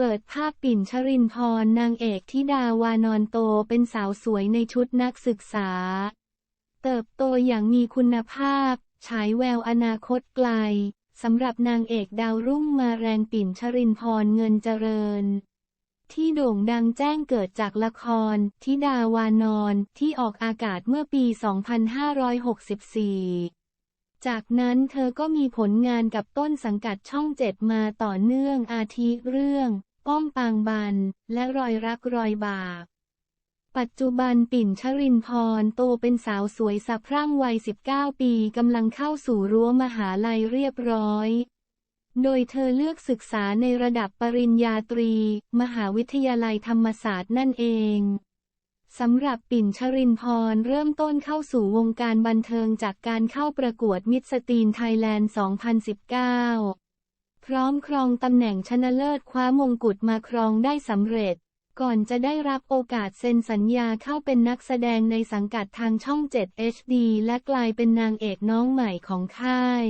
เปิดภาพปิ่นชรินพรนางเอกที่ดาวานอนโตเป็นสาวสวยในชุดนักศึกษา เติบโตอย่างมีคุณภาพ ฉายแววอนาคตไกลสำหรับนางเอกดาวรุ่งมาแรงปิ่นชรินพรเงินเจริญ ที่โด่งดังแจ้งเกิดจากละครทิดาวานอนที่ออกอากาศเมื่อปี 2564จากนั้นเธอก็มีผลงานกับต้นสังกัดช่องเจ็ดมาต่อเนื่องอาทิเรื่อง ป้อมปางบัน และรอยรักรอยบาป ปัจจุบันปิ่นชรินพรโตเป็นสาวสวยสะพรั่งวัย 19 ปีกำลังเข้าสู่รั้วมหาลัยเรียบร้อย โดยเธอเลือกศึกษาในระดับปริญญาตรี มหาวิทยาลัยธรรมศาสตร์นั่นเองสำหรับปิ่นชรินพรเริ่มต้นเข้าสู่วงการบันเทิงจากการเข้าประกวดมิสสตีนไทยแลนด์ 2019 พร้อมครองตำแหน่งชนะเลิศคว้ามงกุฎมาครองได้สำเร็จ ก่อนจะได้รับโอกาสเซ็นสัญญาเข้าเป็นนักแสดงในสังกัดทางช่อง 7 HD และกลายเป็นนางเอกน้องใหม่ของค่าย